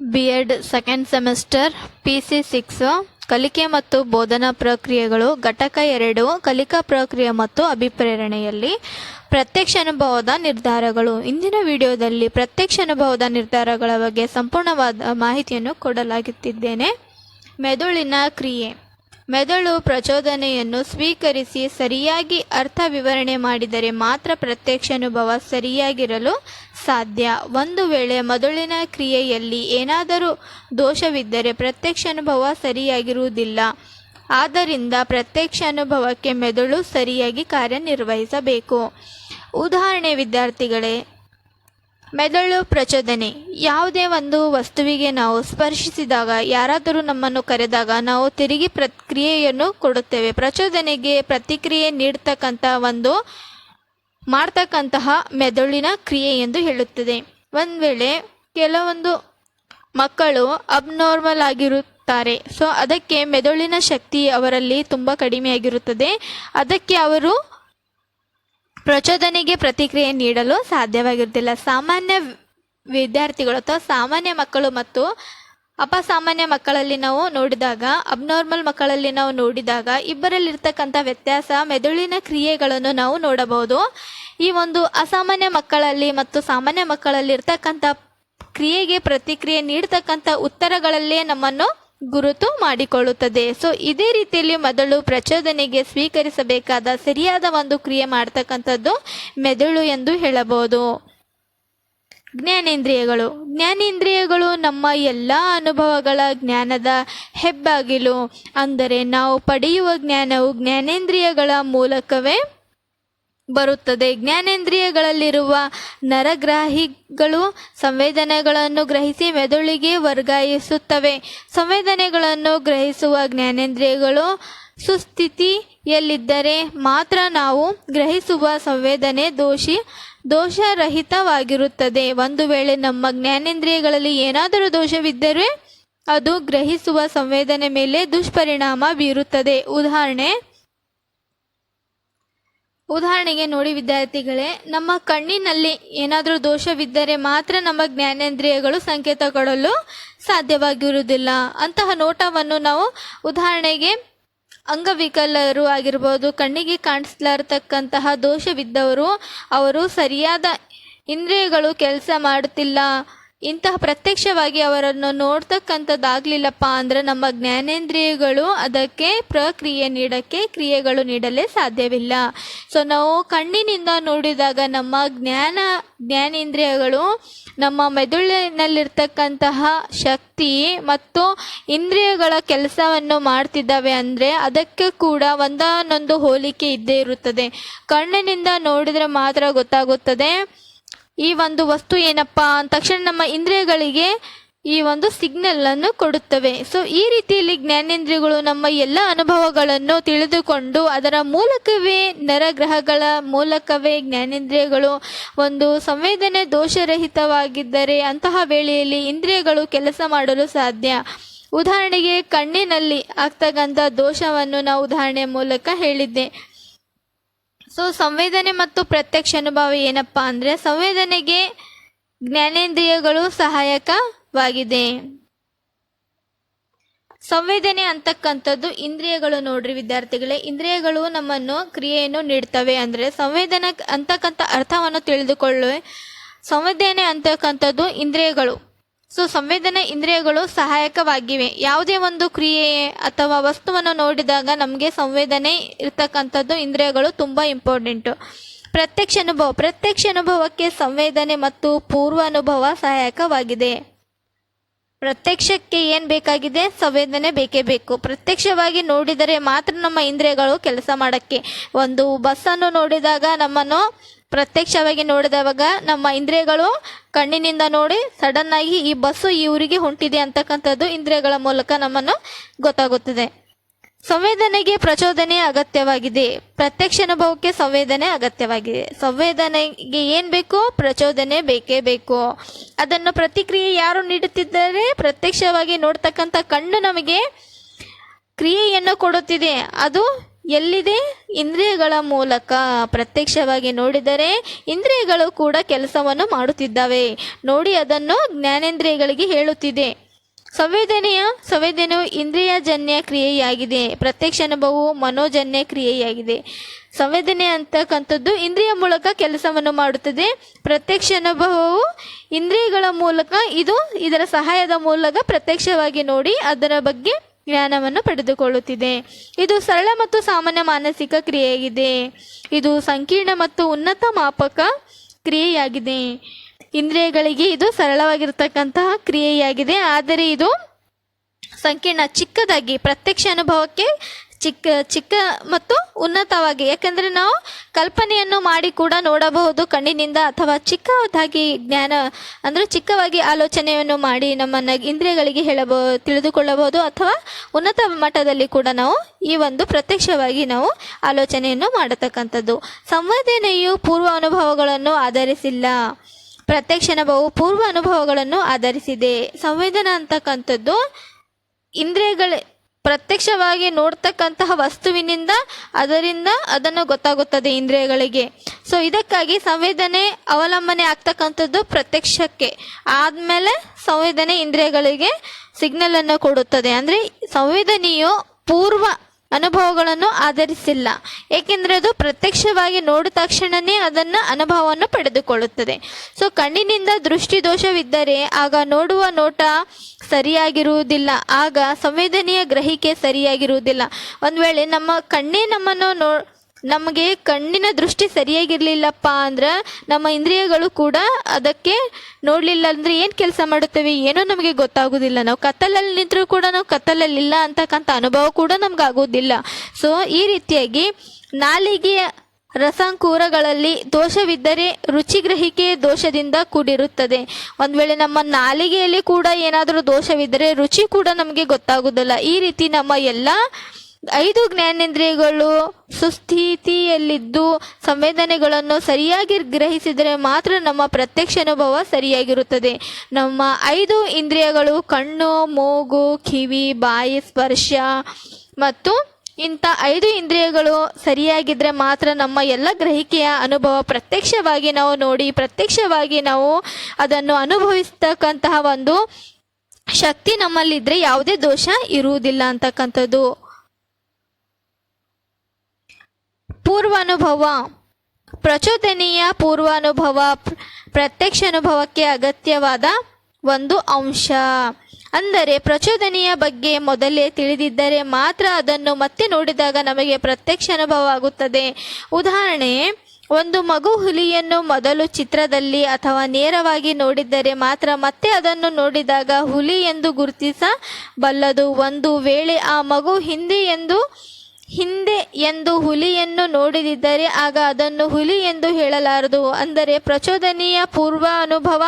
B Ed second semester P C six ಕಲಿಕೆ ಮತ್ತು ಬೋಧನಾ ಪ್ರಕ್ರಿಯೆಗಳು, ಘಟಕ ಎರಡು, ಕಲಿಕಾ ಪ್ರಕ್ರಿಯೆ ಮತ್ತು ಅಭಿಪ್ರೇರಣೆಯಲ್ಲಿ ಪ್ರತ್ಯಕ್ಷ ಅನುಭವದ ನಿರ್ಧಾರಗಳು. ಇಂದಿನ ವಿಡಿಯೋದಲ್ಲಿ ಪ್ರತ್ಯಕ್ಷ ಅನುಭವದ ನಿರ್ಧಾರಗಳ ಬಗ್ಗೆ ಸಂಪೂರ್ಣವಾದ ಮಾಹಿತಿಯನ್ನು ಕೊಡಲಾಗುತ್ತಿದ್ದೇನೆ. ಮೆದುಳಿನ ಕ್ರಿಯೆ. ಮೆದುಳು ಪ್ರಚೋದನೆಯನ್ನು ಸ್ವೀಕರಿಸಿ ಸರಿಯಾಗಿ ಅರ್ಥ ವಿವರಣೆ ಮಾಡಿದರೆ ಮಾತ್ರ ಪ್ರತ್ಯಕ್ಷ ಅನುಭವ ಸರಿಯಾಗಿರಲು ಸಾಧ್ಯ. ಒಂದು ವೇಳೆ ಮೆದುಳಿನ ಕ್ರಿಯೆಯಲ್ಲಿ ಏನಾದರೂ ದೋಷವಿದ್ದರೆ ಪ್ರತ್ಯಕ್ಷ ಅನುಭವ ಸರಿಯಾಗಿರುವುದಿಲ್ಲ. ಆದ್ದರಿಂದ ಪ್ರತ್ಯಕ್ಷ ಅನುಭವಕ್ಕೆ ಮೆದುಳು ಸರಿಯಾಗಿ ಕಾರ್ಯನಿರ್ವಹಿಸಬೇಕು. ಉದಾಹರಣೆ, ವಿದ್ಯಾರ್ಥಿಗಳೇ ಮೆದುಳು ಪ್ರಚೋದನೆ. ಯಾವುದೇ ಒಂದು ವಸ್ತುವಿಗೆ ನಾವು ಸ್ಪರ್ಶಿಸಿದಾಗ, ಯಾರಾದರೂ ನಮ್ಮನ್ನು ಕರೆದಾಗ ನಾವು ತಿರುಗಿ ಪ್ರತಿಕ್ರಿಯೆಯನ್ನು ಕೊಡುತ್ತೇವೆ. ಪ್ರಚೋದನೆಗೆ ಪ್ರತಿಕ್ರಿಯೆ ನೀಡ್ತಕ್ಕಂಥ ಒಂದು, ಮಾಡ್ತಕ್ಕಂತಹ ಮೆದುಳಿನ ಕ್ರಿಯೆ ಎಂದು ಹೇಳುತ್ತದೆ. ಒಂದು ವೇಳೆ ಕೆಲವೊಂದು ಮಕ್ಕಳು ಅಬ್ನಾರ್ಮಲ್ ಆಗಿರುತ್ತಾರೆ, ಸೊ ಅದಕ್ಕೆ ಮೆದುಳಿನ ಶಕ್ತಿ ಅವರಲ್ಲಿ ತುಂಬ ಕಡಿಮೆಯಾಗಿರುತ್ತದೆ. ಅದಕ್ಕೆ ಅವರು ಪ್ರಚೋದನೆಗೆ ಪ್ರತಿಕ್ರಿಯೆ ನೀಡಲು ಸಾಧ್ಯವಾಗಿರುತ್ತಿಲ್ಲ ಸಾಮಾನ್ಯ ವಿದ್ಯಾರ್ಥಿಗಳು ಅಥವಾ ಸಾಮಾನ್ಯ ಮಕ್ಕಳು ಮತ್ತು ಅಪಸಾಮಾನ್ಯ ಮಕ್ಕಳಲ್ಲಿ ನಾವು ನೋಡಿದಾಗ ಅಬ್ನಾರ್ಮಲ್ ಮಕ್ಕಳಲ್ಲಿ ನಾವು ನೋಡಿದಾಗ ಇಬ್ಬರಲ್ಲಿರ್ತಕ್ಕಂಥ ವ್ಯತ್ಯಾಸ, ಮೆದುಳಿನ ಕ್ರಿಯೆಗಳನ್ನು ನಾವು ನೋಡಬಹುದು. ಈ ಒಂದು ಅಸಾಮಾನ್ಯ ಮಕ್ಕಳಲ್ಲಿ ಮತ್ತು ಸಾಮಾನ್ಯ ಮಕ್ಕಳಲ್ಲಿ ಇರ್ತಕ್ಕಂಥ ಕ್ರಿಯೆಗೆ ಪ್ರತಿಕ್ರಿಯೆ ನೀಡ್ತಕ್ಕಂಥ ಉತ್ತರಗಳಲ್ಲೇ ನಮ್ಮನ್ನು ಗುರುತು ಮಾಡಿಕೊಳ್ಳುತ್ತದೆ. ಸೊ ಇದೇ ರೀತಿಯಲ್ಲಿ ಮೊದಲು ಪ್ರಚೋದನೆಗೆ ಸ್ವೀಕರಿಸಬೇಕಾದ ಸರಿಯಾದ ಒಂದು ಕ್ರಿಯೆ ಮಾಡ್ತಕ್ಕಂಥದ್ದು ಮೆದುಳು ಎಂದು ಹೇಳಬಹುದು. ಜ್ಞಾನೇಂದ್ರಿಯಗಳು. ಜ್ಞಾನೇಂದ್ರಿಯಗಳು ನಮ್ಮ ಎಲ್ಲ ಅನುಭವಗಳ ಜ್ಞಾನದ ಹೆಬ್ಬಾಗಿಲು. ಅಂದರೆ ನಾವು ಪಡೆಯುವ ಜ್ಞಾನವು ಜ್ಞಾನೇಂದ್ರಿಯಗಳ ಮೂಲಕವೇ ಬರುತ್ತದೆ. ಜ್ಞಾನೇಂದ್ರಿಯಗಳಲ್ಲಿರುವ ನರಗ್ರಾಹಿಗಳು ಸಂವೇದನೆಗಳನ್ನು ಗ್ರಹಿಸಿ ಮೆದುಳಿಗೆ ವರ್ಗಾಯಿಸುತ್ತವೆ. ಸಂವೇದನೆಗಳನ್ನು ಗ್ರಹಿಸುವ ಜ್ಞಾನೇಂದ್ರಿಯಗಳು ಸುಸ್ಥಿತಿಯಲ್ಲಿದ್ದರೆ ಮಾತ್ರ ನಾವು ಗ್ರಹಿಸುವ ಸಂವೇದನೆ ದೋಷಿ, ದೋಷರಹಿತವಾಗಿರುತ್ತದೆ. ಒಂದು ವೇಳೆ ನಮ್ಮ ಜ್ಞಾನೇಂದ್ರಿಯಗಳಲ್ಲಿ ಏನಾದರೂ ದೋಷವಿದ್ದರೆ ಅದು ಗ್ರಹಿಸುವ ಸಂವೇದನೆ ಮೇಲೆ ದುಷ್ಪರಿಣಾಮ ಬೀರುತ್ತದೆ. ಉದಾಹರಣೆ ಉದಾಹರಣೆಗೆ ನೋಡಿ ವಿದ್ಯಾರ್ಥಿಗಳೇ, ನಮ್ಮ ಕಣ್ಣಿನಲ್ಲಿ ಏನಾದರೂ ದೋಷವಿದ್ದರೆ ಮಾತ್ರ ನಮ್ಮ ಜ್ಞಾನೇಂದ್ರಿಯಗಳು ಸಂಕೇತ ಕೊಡಲು ಸಾಧ್ಯವಾಗಿರುವುದಿಲ್ಲ. ಅಂತಹ ನೋಟವನ್ನು ನಾವು ಉದಾಹರಣೆಗೆ ಅಂಗವಿಕಲರು ಆಗಿರ್ಬೋದು, ಕಣ್ಣಿಗೆ ಕಾಣಿಸ್ಲಾರತಕ್ಕಂತಹ ದೋಷವಿದ್ದವರು, ಅವರು ಸರಿಯಾದ ಇಂದ್ರಿಯಗಳು ಕೆಲಸ ಮಾಡುತ್ತಿಲ್ಲ. ಇಂತಹ ಪ್ರತ್ಯಕ್ಷವಾಗಿ ಅವರನ್ನು ನೋಡ್ತಕ್ಕಂಥದ್ದಾಗಲಿಲ್ಲಪ್ಪ ಅಂದರೆ ನಮ್ಮ ಜ್ಞಾನೇಂದ್ರಿಯಗಳು ಅದಕ್ಕೆ ಪ್ರಕ್ರಿಯೆ ನೀಡಕ್ಕೆ ಕ್ರಿಯೆಗಳು ನೀಡಲೇ ಸಾಧ್ಯವಿಲ್ಲ. ಸೊ ನಾವು ಕಣ್ಣಿನಿಂದ ನೋಡಿದಾಗ ನಮ್ಮ ಜ್ಞಾನ, ಜ್ಞಾನೇಂದ್ರಿಯಗಳು ನಮ್ಮ ಮೆದುಳಿನಲ್ಲಿರ್ತಕ್ಕಂತಹ ಶಕ್ತಿ ಮತ್ತು ಇಂದ್ರಿಯಗಳ ಕೆಲಸವನ್ನು ಮಾಡ್ತಿದ್ದಾವೆ ಅಂದರೆ ಅದಕ್ಕೆ ಕೂಡ ಒಂದಾನೊಂದು ಹೋಲಿಕೆ ಇದ್ದೇ ಇರುತ್ತದೆ. ಕಣ್ಣಿನಿಂದ ನೋಡಿದರೆ ಮಾತ್ರ ಗೊತ್ತಾಗುತ್ತದೆ. ಈ ಒಂದು ವಸ್ತು ಏನಪ್ಪ? ಅಂದ ತಕ್ಷಣ ನಮ್ಮ ಇಂದ್ರಿಯಗಳಿಗೆ ಈ ಒಂದು ಸಿಗ್ನಲ್ ಅನ್ನು ಕೊಡುತ್ತವೆ. ಸೊ ಈ ರೀತಿಯಲ್ಲಿ ಜ್ಞಾನೇಂದ್ರಿಯಗಳು ನಮ್ಮ ಎಲ್ಲ ಅನುಭವಗಳನ್ನು ತಿಳಿದುಕೊಂಡು ಅದರ ಮೂಲಕವೇ ನರಗ್ರಹಗಳ ಮೂಲಕವೇ ಜ್ಞಾನೇಂದ್ರಿಯಗಳು ಒಂದು ಸಂವೇದನೆ ದೋಷರಹಿತವಾಗಿದ್ದರೆ ಅಂತಹ ವೇಳೆಯಲ್ಲಿ ಇಂದ್ರಿಯಗಳು ಕೆಲಸ ಮಾಡಲು ಸಾಧ್ಯ. ಉದಾಹರಣೆಗೆ ಕಣ್ಣಿನಲ್ಲಿ ಆಗ್ತಕ್ಕಂಥ ದೋಷವನ್ನು ನಾವು ಉದಾಹರಣೆ ಮೂಲಕ ಹೇಳಿದ್ದೆ. ಸೊ ಸಂವೇದನೆ ಮತ್ತು ಪ್ರತ್ಯಕ್ಷ ಅನುಭವ ಏನಪ್ಪ ಅಂದರೆ ಸಂವೇದನೆಗೆ ಜ್ಞಾನೇಂದ್ರಿಯಗಳು ಸಹಾಯಕವಾಗಿದೆ. ಸಂವೇದನೆ ಅಂತಕ್ಕಂಥದ್ದು ಇಂದ್ರಿಯಗಳು ನೋಡ್ರಿ ವಿದ್ಯಾರ್ಥಿಗಳೇ. ಇಂದ್ರಿಯಗಳು ನಮ್ಮನ್ನು ಕ್ರಿಯೆಯನ್ನು ನೀಡ್ತವೆ ಅಂದರೆ ಸಂವೇದನೆ ಅಂತಕ್ಕಂಥ ಅರ್ಥವನ್ನು ತಿಳಿದುಕೊಳ್ಳುವೆ. ಸಂವೇದನೆ ಅಂತಕ್ಕಂಥದ್ದು ಇಂದ್ರಿಯಗಳು. ಸೊ ಸಂವೇದನೆ ಇಂದ್ರಿಯಗಳು ಸಹಾಯಕವಾಗಿವೆ. ಯಾವುದೇ ಒಂದು ಕ್ರಿಯೆ ಅಥವಾ ವಸ್ತುವನ್ನು ನೋಡಿದಾಗ ನಮಗೆ ಸಂವೇದನೆ ಇರ್ತಕ್ಕಂಥದ್ದು ಇಂದ್ರಿಯಗಳು ತುಂಬ ಇಂಪಾರ್ಟೆಂಟು ಪ್ರತ್ಯಕ್ಷ ಅನುಭವ, ಪ್ರತ್ಯಕ್ಷ ಅನುಭವಕ್ಕೆ ಸಂವೇದನೆ ಮತ್ತು ಪೂರ್ವ ಅನುಭವ ಸಹಾಯಕವಾಗಿದೆ. ಪ್ರತ್ಯಕ್ಷಕ್ಕೆ ಏನು ಬೇಕಾಗಿದೆ? ಸಂವೇದನೆ ಬೇಕೇ ಬೇಕು. ಪ್ರತ್ಯಕ್ಷವಾಗಿ ನೋಡಿದರೆ ಮಾತ್ರ ನಮ್ಮ ಇಂದ್ರಿಯಗಳು ಕೆಲಸ ಮಾಡೋಕ್ಕೆ. ಒಂದು ಬಸ್ಸನ್ನು ನೋಡಿದಾಗ ನಮ್ಮನ್ನು ಪ್ರತ್ಯಕ್ಷವಾಗಿ ನೋಡಿದವಾಗ ನಮ್ಮ ಇಂದ್ರಿಯಗಳು ಕಣ್ಣಿನಿಂದ ನೋಡಿ ಸಡನ್ ಆಗಿ ಈ ಬಸ್ಸು ಈ ಊರಿಗೆ ಹೊಂಟಿದೆ ಅಂತಕ್ಕಂಥದ್ದು ಇಂದ್ರಿಯಗಳ ಮೂಲಕ ನಮ್ಮನ್ನು ಗೊತ್ತಾಗುತ್ತದೆ. ಸಂವೇದನೆಗೆ ಪ್ರಚೋದನೆ ಅಗತ್ಯವಾಗಿದೆ. ಪ್ರತ್ಯಕ್ಷ ಅನುಭವಕ್ಕೆ ಸಂವೇದನೆ ಅಗತ್ಯವಾಗಿದೆ. ಸಂವೇದನೆಗೆ ಏನು ಬೇಕು ಪ್ರಚೋದನೆ ಬೇಕೇ ಬೇಕು. ಅದನ್ನು ಪ್ರತಿಕ್ರಿಯೆ ಯಾರು ನೀಡುತ್ತಿದ್ದಾರೆ? ಪ್ರತ್ಯಕ್ಷವಾಗಿ ನೋಡ್ತಕ್ಕಂಥ ಕಣ್ಣು ನಮಗೆ ಕ್ರಿಯೆಯನ್ನು ಕೊಡುತ್ತಿದೆ. ಅದು ಎಲ್ಲಿದೆ? ಇಂದ್ರಿಯಗಳ ಮೂಲಕ ಪ್ರತ್ಯಕ್ಷವಾಗಿ ನೋಡಿದರೆ ಇಂದ್ರಿಯಗಳು ಕೂಡ ಕೆಲಸವನ್ನು ಮಾಡುತ್ತಿದ್ದಾವೆ. ನೋಡಿ, ಅದನ್ನು ಜ್ಞಾನೇಂದ್ರಿಯಗಳಿಗೆ ಹೇಳುತ್ತಿದೆ. ಸಂವೇದನೆಯ, ಸಂವೇದನೆಯು ಇಂದ್ರಿಯಜನ್ಯ ಕ್ರಿಯೆಯಾಗಿದೆ. ಪ್ರತ್ಯಕ್ಷ ಅನುಭವವು ಮನೋಜನ್ಯ ಕ್ರಿಯೆಯಾಗಿದೆ. ಸಂವೇದನೆ ಅಂತಕ್ಕಂಥದ್ದು ಇಂದ್ರಿಯ ಮೂಲಕ ಕೆಲಸವನ್ನು ಮಾಡುತ್ತದೆ. ಪ್ರತ್ಯಕ್ಷ ಅನುಭವವು ಇಂದ್ರಿಯಗಳ ಮೂಲಕ, ಇದು ಇದರ ಸಹಾಯದ ಮೂಲಕ ಪ್ರತ್ಯಕ್ಷವಾಗಿ ನೋಡಿ ಅದರ ಬಗ್ಗೆ ಜ್ಞಾನವನ್ನು ಪಡೆದುಕೊಳ್ಳುತ್ತಿದೆ. ಇದು ಸರಳ ಮತ್ತು ಸಾಮಾನ್ಯ ಮಾನಸಿಕ ಕ್ರಿಯೆಯಾಗಿದೆ. ಇದು ಸಂಕೀರ್ಣ ಮತ್ತು ಉನ್ನತ ಮಾಪಕ ಕ್ರಿಯೆಯಾಗಿದೆ. ಇಂದ್ರಿಯಗಳಿಗೆ ಇದು ಸರಳವಾಗಿರತಕ್ಕಂತಹ ಕ್ರಿಯೆಯಾಗಿದೆ. ಆದರೆ ಇದು ಸಂಕೀರ್ಣ ಚಿಕ್ಕದಾಗಿ ಪ್ರತ್ಯಕ್ಷ ಅನುಭವಕ್ಕೆ ಚಿಕ್ಕ ಚಿಕ್ಕ ಮತ್ತು ಉನ್ನತವಾಗಿ. ಯಾಕಂದರೆ ನಾವು ಕಲ್ಪನೆಯನ್ನು ಮಾಡಿ ಕೂಡ ನೋಡಬಹುದು ಕಣ್ಣಿನಿಂದ ಅಥವಾ ಚಿಕ್ಕದಾಗಿ ಜ್ಞಾನ, ಅಂದರೆ ಚಿಕ್ಕವಾಗಿ ಆಲೋಚನೆಯನ್ನು ಮಾಡಿ ನಮ್ಮನ್ನು ಇಂದ್ರಿಯಗಳಿಗೆ ಹೇಳಬಹುದು ತಿಳಿದುಕೊಳ್ಳಬಹುದು ಅಥವಾ ಉನ್ನತ ಮಟ್ಟದಲ್ಲಿ ಕೂಡ ನಾವು ಈ ಒಂದು ಪ್ರತ್ಯಕ್ಷವಾಗಿ ನಾವು ಆಲೋಚನೆಯನ್ನು ಮಾಡತಕ್ಕಂಥದ್ದು. ಸಂವೇದನೆಯು ಪೂರ್ವ ಅನುಭವಗಳನ್ನು ಆಧರಿಸಿಲ್ಲ. ಪ್ರತ್ಯಕ್ಷ ಅನುಭವವು ಪೂರ್ವ ಅನುಭವಗಳನ್ನು ಆಧರಿಸಿದೆ. ಸಂವೇದನ ಅಂತಕ್ಕಂಥದ್ದು ಇಂದ್ರಿಯಗಳ ಪ್ರತ್ಯಕ್ಷವಾಗಿ ನೋಡ್ತಕ್ಕಂತಹ ವಸ್ತುವಿನಿಂದ ಅದರಿಂದ ಅದನ್ನು ಗೊತ್ತಾಗುತ್ತದೆ ಇಂದ್ರಿಯಗಳಿಗೆ. ಸೊ ಇದಕ್ಕಾಗಿ ಸಂವೇದನೆ ಅವಲಂಬನೆ ಆಗ್ತಕ್ಕಂಥದ್ದು ಪ್ರತ್ಯಕ್ಷಕ್ಕೆ. ಆದಮೇಲೆ ಸಂವೇದನೆ ಇಂದ್ರಿಯಗಳಿಗೆ ಸಿಗ್ನಲ್ ಅನ್ನು ಕೊಡುತ್ತದೆ. ಅಂದರೆ ಸಂವೇದನೆಯು ಪೂರ್ವ ಅನುಭವಗಳನ್ನು ಆಧರಿಸಿಲ್ಲ. ಏಕೆಂದರೆ ಅದು ಪ್ರತ್ಯಕ್ಷವಾಗಿ ನೋಡಿದ ತಕ್ಷಣವೇ ಅದನ್ನು ಅನುಭವವನ್ನು ಪಡೆದುಕೊಳ್ಳುತ್ತದೆ. ಸೊ, ಕಣ್ಣಿನಿಂದ ದೃಷ್ಟಿ ದೋಷವಿದ್ದರೆ ಆಗ ನೋಡುವ ನೋಟ ಸರಿಯಾಗಿರುವುದಿಲ್ಲ. ಆಗ ಸಂವೇದನೆಯ ಗ್ರಹಿಕೆ ಸರಿಯಾಗಿರುವುದಿಲ್ಲ. ಒಂದು ವೇಳೆ ನಮ್ಮ ಕಣ್ಣೇ ನಮ್ಮನ್ನು ನೋ ನಮಗೆ ಕಣ್ಣಿನ ದೃಷ್ಟಿ ಸರಿಯಾಗಿರಲಿಲ್ಲಪ್ಪ ಅಂದ್ರೆ ನಮ್ಮ ಇಂದ್ರಿಯಗಳು ಕೂಡ ಅದಕ್ಕೆ ನೋಡಲಿಲ್ಲ ಅಂದ್ರೆ ಏನು ಕೆಲಸ ಮಾಡುತ್ತವೆ ಏನೋ ನಮಗೆ ಗೊತ್ತಾಗೋದಿಲ್ಲ. ನಾವು ಕತ್ತಲಲ್ಲಿ ನಿಂತರೂ ಕೂಡ ನಾವು ಕತ್ತಲಲ್ಲಿ ಇಲ್ಲ ಅಂತಕ್ಕಂಥ ಅನುಭವ ಕೂಡ ನಮ್ಗೆ ಆಗೋದಿಲ್ಲ ಸೊ ಈ ರೀತಿಯಾಗಿ ನಾಲಿಗೆಯ ರಸಾಂಕೂರಗಳಲ್ಲಿ ದೋಷವಿದ್ದರೆ ರುಚಿ ಗ್ರಹಿಕೆ ದೋಷದಿಂದ ಕೂಡಿರುತ್ತದೆ. ಒಂದು ವೇಳೆ ನಮ್ಮ ನಾಲಿಗೆಯಲ್ಲಿ ಕೂಡ ಏನಾದರೂ ದೋಷವಿದ್ದರೆ ರುಚಿ ಕೂಡ ನಮಗೆ ಗೊತ್ತಾಗುವುದಿಲ್ಲ ಈ ರೀತಿ ನಮ್ಮ ಎಲ್ಲ ಐದು ಜ್ಞಾನೇಂದ್ರಿಯಗಳು ಸುಸ್ಥಿತಿಯಲ್ಲಿದ್ದು ಸಂವೇದನೆಗಳನ್ನು ಸರಿಯಾಗಿ ಗ್ರಹಿಸಿದರೆ ಮಾತ್ರ ನಮ್ಮ ಪ್ರತ್ಯಕ್ಷ ಅನುಭವ ಸರಿಯಾಗಿರುತ್ತದೆ. ನಮ್ಮ ಐದು ಇಂದ್ರಿಯಗಳು ಕಣ್ಣು, ಮೂಗು, ಕಿವಿ, ಬಾಯಿ, ಸ್ಪರ್ಶ ಮತ್ತು ಇಂಥ ಐದು ಇಂದ್ರಿಯಗಳು ಸರಿಯಾಗಿದ್ದರೆ ಮಾತ್ರ ನಮ್ಮ ಎಲ್ಲ ಗ್ರಹಿಕೆಯ ಅನುಭವ ಪ್ರತ್ಯಕ್ಷವಾಗಿ ನಾವು ನೋಡಿ, ಪ್ರತ್ಯಕ್ಷವಾಗಿ ನಾವು ಅದನ್ನು ಅನುಭವಿಸ್ತಕ್ಕಂತಹ ಒಂದು ಶಕ್ತಿ ನಮ್ಮಲ್ಲಿದ್ದರೆ ಯಾವುದೇ ದೋಷ ಇರುವುದಿಲ್ಲ ಅಂತಕ್ಕಂಥದ್ದು. ಪೂರ್ವಾನುಭವ, ಪ್ರಚೋದನೆಯ ಪೂರ್ವಾನುಭವ ಪ್ರ- ಪ್ರತ್ಯಕ್ಷ ಅನುಭವಕ್ಕೆ ಅಗತ್ಯವಾದ ಒಂದು ಅಂಶ. ಅಂದರೆ ಪ್ರಚೋದನೆಯ ಬಗ್ಗೆ ಮೊದಲೇ ತಿಳಿದಿದ್ದರೆ ಮಾತ್ರ ಅದನ್ನು ಮತ್ತೆ ನೋಡಿದಾಗ ನಮಗೆ ಪ್ರತ್ಯಕ್ಷ ಅನುಭವ ಆಗುತ್ತದೆ. ಉದಾಹರಣೆ, ಒಂದು ಮಗು ಹುಲಿಯನ್ನು ಮೊದಲು ಚಿತ್ರದಲ್ಲಿ ಅಥವಾ ನೇರವಾಗಿ ನೋಡಿದ್ದರೆ ಮಾತ್ರ ಮತ್ತೆ ಅದನ್ನು ನೋಡಿದಾಗ ಹುಲಿ ಎಂದು ಗುರುತಿಸಬಲ್ಲದು. ಒಂದು ವೇಳೆ ಆ ಮಗು ಹಿಂದೆ ಎಂದು ಹಿಂದೆ ಎಂದು ಹುಲಿಯನ್ನು ನೋಡಿದಿದ್ದರೆ ಆಗ ಅದನ್ನು ಹುಲಿ ಎಂದು ಹೇಳಲಾರದು. ಅಂದರೆ ಪ್ರಚೋದನೆಯ ಪೂರ್ವ ಅನುಭವ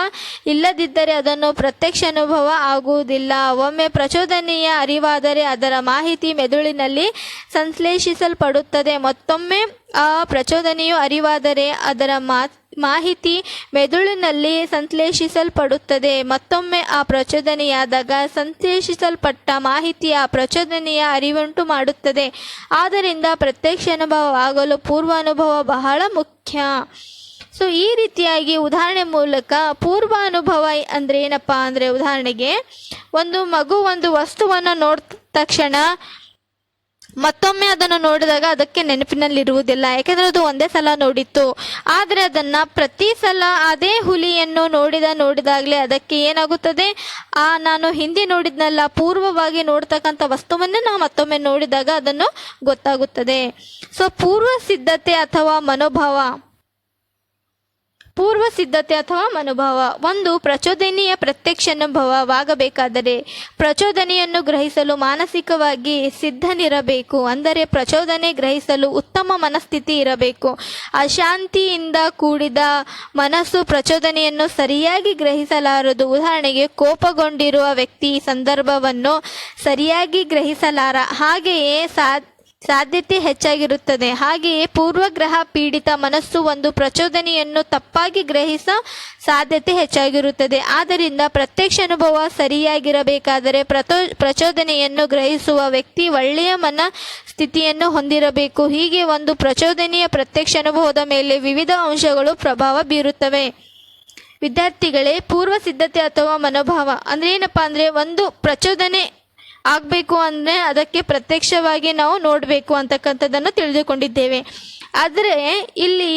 ಇಲ್ಲದಿದ್ದರೆ ಅದನ್ನು ಪ್ರತ್ಯಕ್ಷ ಅನುಭವ ಆಗುವುದಿಲ್ಲ. ಒಮ್ಮೆ ಪ್ರಚೋದನೆಯ ಅರಿವಾದರೆ ಅದರ ಮಾಹಿತಿ ಮೆದುಳಿನಲ್ಲಿ ಸಂಶ್ಲೇಷಿಸಲ್ಪಡುತ್ತದೆ. ಮತ್ತೊಮ್ಮೆ ಆ ಪ್ರಚೋದನೆಯು ಅರಿವಾದರೆ ಅದರ ಮಾತ್ ಮಾಹಿತಿ ಮೆದುಳಿನಲ್ಲಿ ಸಂಶ್ಲೇಷಿಸಲ್ಪಡುತ್ತದೆ. ಮತ್ತೊಮ್ಮೆ ಆ ಪ್ರಚೋದನೆಯಾದಾಗ ಸಂಶ್ಲೇಷಿಸಲ್ಪಟ್ಟ ಮಾಹಿತಿ ಆ ಪ್ರಚೋದನೆಯ ಅರಿವುಂಟು ಮಾಡುತ್ತದೆ. ಆದ್ದರಿಂದ ಪ್ರತ್ಯಕ್ಷ ಅನುಭವ ಪೂರ್ವಾನುಭವ ಬಹಳ ಮುಖ್ಯ. ಸೊ ಈ ರೀತಿಯಾಗಿ ಉದಾಹರಣೆ ಮೂಲಕ ಪೂರ್ವಾನುಭವ ಅಂದರೆ ಏನಪ್ಪ ಅಂದರೆ ಉದಾಹರಣೆಗೆ ಒಂದು ಮಗು ಒಂದು ವಸ್ತುವನ್ನು ನೋಡಿದ ತಕ್ಷಣ ಮತ್ತೊಮ್ಮೆ ಅದನ್ನು ನೋಡಿದಾಗ ಅದಕ್ಕೆ ನೆನಪಿನಲ್ಲಿರುವುದಿಲ್ಲ, ಯಾಕೆಂದರೆ ಅದು ಒಂದೇ ಸಲ ನೋಡಿತ್ತು. ಆದರೆ ಅದನ್ನು ಪ್ರತಿ ಸಲ ಅದೇ ಹುಲಿಯನ್ನು ನೋಡಿದ ನೋಡಿದಾಗಲೇ ಅದಕ್ಕೆ ಏನಾಗುತ್ತದೆ? ಆ, ನಾನು ಹಿಂದೆ ನೋಡಿದ್ನಲ್ಲ, ಪೂರ್ವವಾಗಿ ನೋಡ್ತಕ್ಕಂಥ ವಸ್ತುವನ್ನೇ ನಾವು ಮತ್ತೊಮ್ಮೆ ನೋಡಿದಾಗ ಅದನ್ನು ಗೊತ್ತಾಗುತ್ತದೆ. ಸೊ ಪೂರ್ವ ಸಿದ್ಧತೆ ಅಥವಾ ಮನೋಭಾವ ಪೂರ್ವ ಸಿದ್ಧತೆ ಅಥವಾ ಮನೋಭಾವ, ಒಂದು ಪ್ರಚೋದನೆಯ ಪ್ರತ್ಯಕ್ಷ ಅನುಭವವಾಗಬೇಕಾದರೆ ಪ್ರಚೋದನೆಯನ್ನು ಗ್ರಹಿಸಲು ಮಾನಸಿಕವಾಗಿ ಸಿದ್ಧನಿರಬೇಕು. ಅಂದರೆ ಪ್ರಚೋದನೆ ಗ್ರಹಿಸಲು ಉತ್ತಮ ಮನಸ್ಥಿತಿ ಇರಬೇಕು. ಅಶಾಂತಿಯಿಂದ ಕೂಡಿದ ಮನಸ್ಸು ಪ್ರಚೋದನೆಯನ್ನು ಸರಿಯಾಗಿ ಗ್ರಹಿಸಲಾರದು. ಉದಾಹರಣೆಗೆ, ಕೋಪಗೊಂಡಿರುವ ವ್ಯಕ್ತಿ ಈ ಸಂದರ್ಭವನ್ನು ಸರಿಯಾಗಿ ಗ್ರಹಿಸಲಾರ. ಹಾಗೆಯೇ ಸಾ ಸಾಧ್ಯತೆ ಹೆಚ್ಚಾಗಿರುತ್ತದೆ. ಹಾಗೆಯೇ ಪೂರ್ವಗ್ರಹ ಪೀಡಿತ ಮನಸ್ಸು ಒಂದು ಪ್ರಚೋದನೆಯನ್ನು ತಪ್ಪಾಗಿ ಗ್ರಹಿಸ ಸಾಧ್ಯತೆ ಹೆಚ್ಚಾಗಿರುತ್ತದೆ. ಆದ್ದರಿಂದ ಪ್ರತ್ಯಕ್ಷ ಅನುಭವ ಸರಿಯಾಗಿರಬೇಕಾದರೆ ಪ್ರಚೋ ಪ್ರಚೋದನೆಯನ್ನು ಗ್ರಹಿಸುವ ವ್ಯಕ್ತಿ ಒಳ್ಳೆಯ ಮನ ಸ್ಥಿತಿಯನ್ನು ಹೊಂದಿರಬೇಕು. ಹೀಗೆ ಒಂದು ಪ್ರಚೋದನೆಯ ಪ್ರತ್ಯಕ್ಷ ಅನುಭವದ ಮೇಲೆ ವಿವಿಧ ಅಂಶಗಳು ಪ್ರಭಾವ ಬೀರುತ್ತವೆ. ವಿದ್ಯಾರ್ಥಿಗಳೇ, ಪೂರ್ವ ಸಿದ್ಧತೆ ಅಥವಾ ಮನೋಭಾವ ಅಂದ್ರೆ ಏನಪ್ಪಾ ಅಂದ್ರೆ ಒಂದು ಪ್ರಚೋದನೆ ಆಗಬೇಕು ಅಂದರೆ ಅದಕ್ಕೆ ಪ್ರತ್ಯಕ್ಷವಾಗಿ ನಾವು ನೋಡಬೇಕು ಅಂತಕ್ಕಂಥದ್ದನ್ನು ತಿಳಿದುಕೊಂಡಿದ್ದೇವೆ. ಆದರೆ ಇಲ್ಲಿ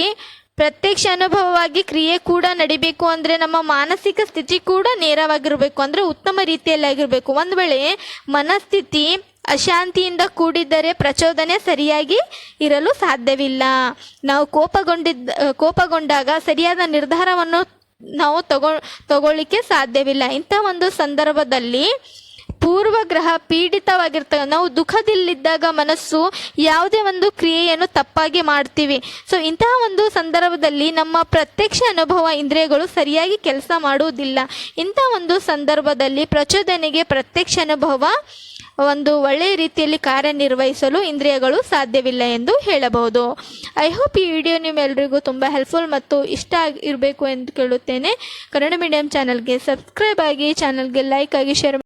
ಪ್ರತ್ಯಕ್ಷ ಅನುಭವವಾಗಿ ಕ್ರಿಯೆ ಕೂಡ ನಡಿಬೇಕು ಅಂದರೆ ನಮ್ಮ ಮಾನಸಿಕ ಸ್ಥಿತಿ ಕೂಡ ನೇರವಾಗಿರಬೇಕು ಅಂದರೆ ಉತ್ತಮ ರೀತಿಯಲ್ಲಿ ಆಗಿರಬೇಕು ಒಂದು ವೇಳೆ ಮನಸ್ಥಿತಿ ಅಶಾಂತಿಯಿಂದ ಕೂಡಿದ್ದರೆ ಪ್ರಚೋದನೆ ಸರಿಯಾಗಿ ಇರಲು ಸಾಧ್ಯವಿಲ್ಲ. ನಾವು ಕೋಪಗೊಂಡಿದ್ದ ಕೋಪಗೊಂಡಾಗ ಸರಿಯಾದ ನಿರ್ಧಾರವನ್ನು ನಾವು ತಗೊ, ತಗೊಳ್ಳಿಕ್ಕೆ ಸಾಧ್ಯವಿಲ್ಲ. ಇಂಥ ಒಂದು ಸಂದರ್ಭದಲ್ಲಿ ಪೂರ್ವಗ್ರಹ ಪೀಡಿತವಾಗಿರ್ತವೆ ನಾವು ದುಃಖದಲ್ಲಿದ್ದಾಗ ಮನಸ್ಸು ಯಾವುದೇ ಒಂದು ಕ್ರಿಯೆಯನ್ನು ತಪ್ಪಾಗಿ ಮಾಡ್ತೀವಿ. ಸೊ ಇಂತಹ ಒಂದು ಸಂದರ್ಭದಲ್ಲಿ ನಮ್ಮ ಪ್ರತ್ಯಕ್ಷ ಅನುಭವ ಇಂದ್ರಿಯಗಳು ಸರಿಯಾಗಿ ಕೆಲಸ ಮಾಡುವುದಿಲ್ಲ. ಇಂಥ ಒಂದು ಸಂದರ್ಭದಲ್ಲಿ ಪ್ರಚೋದನೆಗೆ ಪ್ರತ್ಯಕ್ಷ ಅನುಭವ ಒಂದು ಒಳ್ಳೆಯ ರೀತಿಯಲ್ಲಿ ಕಾರ್ಯನಿರ್ವಹಿಸಲು ಇಂದ್ರಿಯಗಳು ಸಾಧ್ಯವಿಲ್ಲ ಎಂದು ಹೇಳಬಹುದು. ಐ ಹೋಪ್ ಈ ವಿಡಿಯೋ ನಿಮ್ಮೆಲ್ಲರಿಗೂ ತುಂಬ ಹೆಲ್ಪ್ಫುಲ್ ಮತ್ತು ಇಷ್ಟ ಇರಬೇಕು ಎಂದು ಕೇಳುತ್ತೇನೆ. ಕನ್ನಡ ಮೀಡಿಯಂ ಚಾನಲ್ಗೆ ಸಬ್ಸ್ಕ್ರೈಬ್ ಆಗಿ ಚಾನಲ್ಗೆ ಲೈಕ್ ಆಗಿ ಶೇರ್